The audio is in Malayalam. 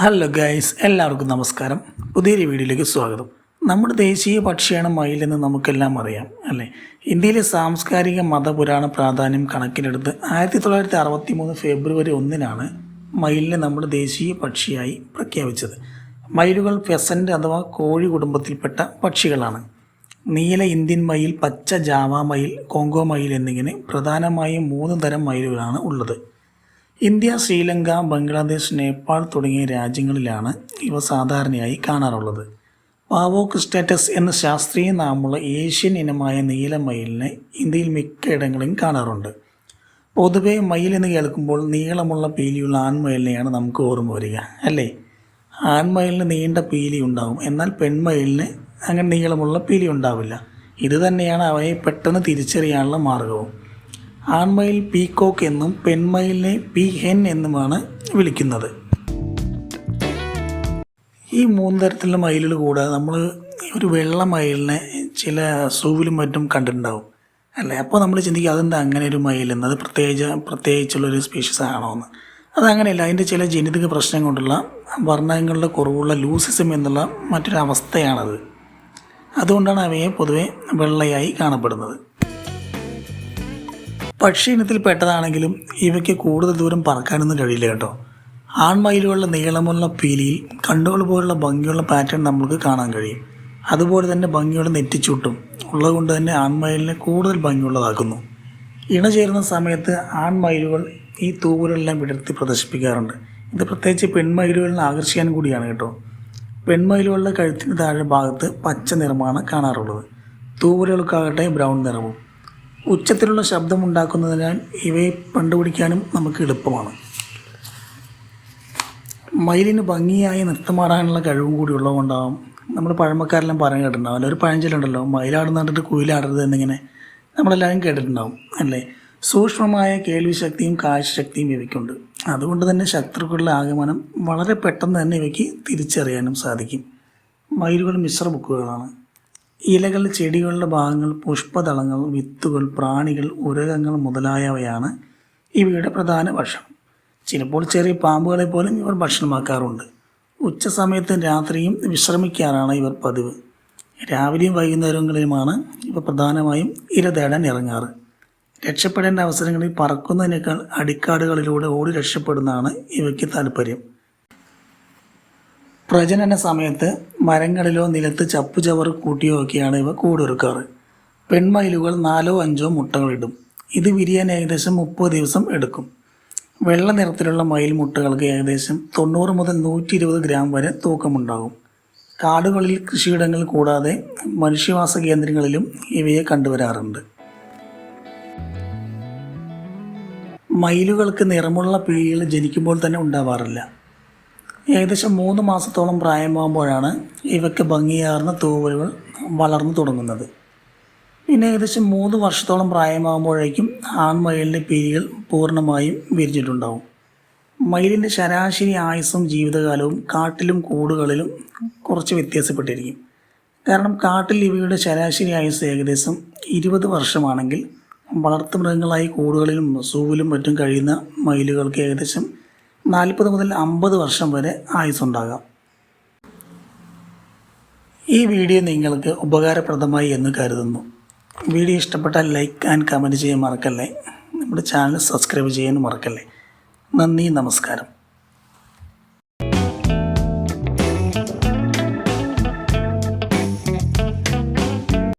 ഹലോ ഗൈസ് എല്ലാവർക്കും നമസ്കാരം. പുതിയൊരു വീഡിയോയിലേക്ക് സ്വാഗതം. നമ്മുടെ ദേശീയ പക്ഷിയാണ് മയിലെന്ന് നമുക്കെല്ലാം അറിയാം അല്ലേ? ഇന്ത്യയിലെ സാംസ്കാരിക മതപുരാണ പ്രാധാന്യം കണക്കിലെടുത്ത് ആയിരത്തി തൊള്ളായിരത്തി അറുപത്തി മൂന്ന് ഫെബ്രുവരി ഒന്നിനാണ് മയിലിനെ നമ്മുടെ ദേശീയ പക്ഷിയായി പ്രഖ്യാപിച്ചത്. മയിലുകൾ പെസന്റ് അഥവാ കോഴി കുടുംബത്തിൽപ്പെട്ട പക്ഷികളാണ്. നീല ഇന്ത്യൻ മയിൽ പച്ച ജാവ മയിൽ കോങ്കോ മയിൽ എന്നിങ്ങനെ പ്രധാനമായും മൂന്ന് തരം മയിലുകളാണ് ഉള്ളത്. ഇന്ത്യ ശ്രീലങ്ക ബംഗ്ലാദേശ് നേപ്പാൾ തുടങ്ങിയ രാജ്യങ്ങളിലാണ് ഇവ സാധാരണയായി കാണാറുള്ളത്. പാവോക്ക് സ്റ്റാറ്റസ് എന്ന ശാസ്ത്രീയ നാമുള്ള ഏഷ്യൻ ഇനമായ നീലമയിലിനെ ഇന്ത്യയിൽ മിക്ക ഇടങ്ങളിലും കാണാറുണ്ട്. പൊതുവെ മയിൽ എന്ന് കേൾക്കുമ്പോൾ നീളമുള്ള പീലിയുള്ള ആൺമയിലിനെയാണ് നമുക്ക് ഓർമ്മ വരിക അല്ലേ? ആൺമയിലിന് നീണ്ട പീലി ഉണ്ടാവും എന്നാൽ പെൺമയിലിന് അങ്ങനെ നീളമുള്ള പീലി ഉണ്ടാവില്ല. ഇത് തന്നെയാണ് അവയെ പെട്ടെന്ന് തിരിച്ചറിയാനുള്ള മാർഗവും. ആൺമയിൽ പീകോക്ക് എന്നും പെൺമയിലിനെ പീ ഹെൻ എന്നുമാണ് വിളിക്കുന്നത്. ഈ മൂന്ന് തരത്തിലുള്ള മയിലുകൾ കൂടാതെ നമ്മൾ ഒരു വെള്ള മയിലിനെ ചില സൂവിലും മറ്റും കണ്ടിട്ടുണ്ടാവും. അല്ലേ? അപ്പോൾ നമ്മൾ ചിന്തിക്കുക അതെന്താ അങ്ങനെ ഒരു മയിലെന്ന് അത് പ്രത്യേകിച്ച് പ്രത്യേകിച്ചുള്ളൊരു സ്പീഷീസ് ആണോ എന്ന്? അതങ്ങനെയല്ല അതിന്റെ ചില ജനിതക പ്രശ്നം കൊണ്ടുള്ള വർണങ്ങളുടെ കുറവുള്ള ലൂസിസം എന്നുള്ള മറ്റൊരു അവസ്ഥയാണത് അതുകൊണ്ടാണ് അവയെ പൊതുവെ വെള്ളയായി കാണപ്പെടുന്നത്. പക്ഷി ഇനത്തിൽപ്പെട്ടതാണെങ്കിലും ഇവയ്ക്ക് കൂടുതൽ ദൂരം പറക്കാനൊന്നും കഴിയില്ല കേട്ടോ. ആൺമയിലുകളുടെ നീളമുള്ള പീലിയിൽ കണ്ണുകൾ പോലുള്ള ഭംഗിയുള്ള പാറ്റേൺ നമുക്ക് കാണാൻ കഴിയും. അതുപോലെ തന്നെ ഭംഗിയുള്ള നെറ്റിച്ചൂട്ടും. ഉള്ളതുകൊണ്ട് തന്നെ ആൺമയിലിനെ കൂടുതൽ ഭംഗിയുള്ളതാക്കുന്നു. ഇണ ചേരുന്ന സമയത്ത് ആൺമയിലുകൾ ഈ തൂവലെല്ലാം വിടർത്തി പ്രദർശിപ്പിക്കാറുണ്ട്. ഇത് പ്രത്യേകിച്ച് പെൺമയിലുകളിനെ ആകർഷിക്കാൻ കൂടിയാണ് കേട്ടോ. പെൺമയിലുകളുടെ കഴുത്തിന് താഴെ ഭാഗത്ത് പച്ച നിറമാണ് കാണാറുള്ളത്. തൂവലുകൾക്കാകട്ടെ ബ്രൗൺ നിറവും. ഉച്ചത്തിലുള്ള ശബ്ദമുണ്ടാക്കുന്നതിനാൽ ഇവയെ കണ്ടുപിടിക്കാനും നമുക്ക് എളുപ്പമാണ്. മയിലിന് ഭംഗിയായി നൃത്തമാടാനുള്ള കഴിവും കൂടി ഉള്ളതുകൊണ്ടാവും നമ്മൾ പഴമക്കാരെല്ലാം പറഞ്ഞു കേട്ടിട്ടുണ്ടാവും. ഒരു പഴഞ്ചൊല്ലുണ്ടല്ലോ മയിലാടുന്ന കണ്ടിട്ട് കുയിലാടരുത് എന്നിങ്ങനെ നമ്മളെല്ലാവരും കേട്ടിട്ടുണ്ടാവും അല്ലേ? സൂക്ഷ്മമായ കേൾവി ശക്തിയും കാഴ്ചശക്തിയും ഇവയ്ക്കുണ്ട്. അതുകൊണ്ട് തന്നെ ശത്രുക്കളുടെ ആഗമനം വളരെ പെട്ടെന്ന് തന്നെ ഇവയ്ക്ക് തിരിച്ചറിയാനും സാധിക്കും. മയിലുകൾ മിശ്ര ബുക്കുകളാണ് ഇലകൾ ചെടികളുടെ ഭാഗങ്ങൾ പുഷ്പതളങ്ങൾ വിത്തുകൾ പ്രാണികൾ ഉരകങ്ങൾ മുതലായവയാണ് ഇവയുടെ പ്രധാന ഭക്ഷണം. ചിലപ്പോൾ ചെറിയ പാമ്പുകളെ പോലും ഇവർ ഭക്ഷണമാക്കാറുണ്ട്. ഉച്ച സമയത്തും രാത്രിയും വിശ്രമിക്കാറാണ് ഇവർ പതിവ്. രാവിലെയും വൈകുന്നേരങ്ങളിലുമാണ് ഇവ പ്രധാനമായും ഇര തേടാൻ ഇറങ്ങാറ്. രക്ഷപ്പെടേണ്ട അവസരങ്ങളിൽ പറക്കുന്നതിനേക്കാൾ അടിക്കാടുകളിലൂടെ ഓടി രക്ഷപ്പെടുന്നതാണ് ഇവയ്ക്ക് താല്പര്യം പ്രജനന സമയത്ത് മരങ്ങളിലോ നിലത്ത് ചപ്പുചവറ് കൂട്ടിയോ ഒക്കെയാണ് ഇവ കൂടൊരുക്കാറ്. പെൺമയിലുകൾ നാലോ അഞ്ചോ മുട്ടകളിടും ഇത് വിരിയാൻ ഏകദേശം മുപ്പത് ദിവസം എടുക്കും. വെള്ള നിറത്തിലുള്ള മയിൽ മുട്ടകൾക്ക് ഏകദേശം തൊണ്ണൂറ് മുതൽ നൂറ്റി ഇരുപത് ഗ്രാം വരെ തൂക്കമുണ്ടാകും. കാടുകളിൽ കൃഷിയിടങ്ങൾ കൂടാതെ മനുഷ്യവാസ കേന്ദ്രങ്ങളിലും ഇവയെ കണ്ടുവരാറുണ്ട്. മയിലുകൾക്ക് നിറമുള്ള പീലികൾ ജനിക്കുമ്പോൾ തന്നെ ഉണ്ടാവാറില്ല. ഏകദേശം മൂന്ന് മാസത്തോളം പ്രായമാകുമ്പോഴാണ് ഇവയ്ക്ക് ഭംഗിയാർന്ന തൂവലുകൾ വളർന്നു തുടങ്ങുന്നത്. പിന്നെ ഏകദേശം മൂന്ന് വർഷത്തോളം പ്രായമാകുമ്പോഴേക്കും ആൺമയിലിന്റെ പിരികൾ പൂർണമായും വിരിഞ്ഞിട്ടുണ്ടാവും. മയിലിന്റെ ശരാശരി ആയുസ്സും ജീവിതകാലവും കാട്ടിലും കൂടുകളിലും കുറച്ച് വ്യത്യാസപ്പെട്ടിരിക്കും. കാരണം കാട്ടിൽ ഇവയുടെ ശരാശരി ആയുസ് ഏകദേശം ഇരുപത് വർഷമാണെങ്കിൽ വളർത്തുമൃഗങ്ങളായി കൂടുകളിലും സൂവിലും മറ്റും കഴിയുന്ന മയിലുകൾക്ക് ഏകദേശം നാൽപ്പത് മുതൽ അമ്പത് വർഷം വരെ ആയുസ്സുണ്ടാകാം. ഈ വീഡിയോ നിങ്ങൾക്ക് ഉപകാരപ്രദമായി എന്ന് കരുതുന്നു. വീഡിയോ ഇഷ്ടപ്പെട്ടാൽ ലൈക്ക് ആൻഡ് കമന്റ് ചെയ്യാൻ മറക്കല്ലേ? നമ്മുടെ ചാനൽ സബ്സ്ക്രൈബ് ചെയ്യാനും മറക്കല്ലേ? നന്ദി നമസ്കാരം.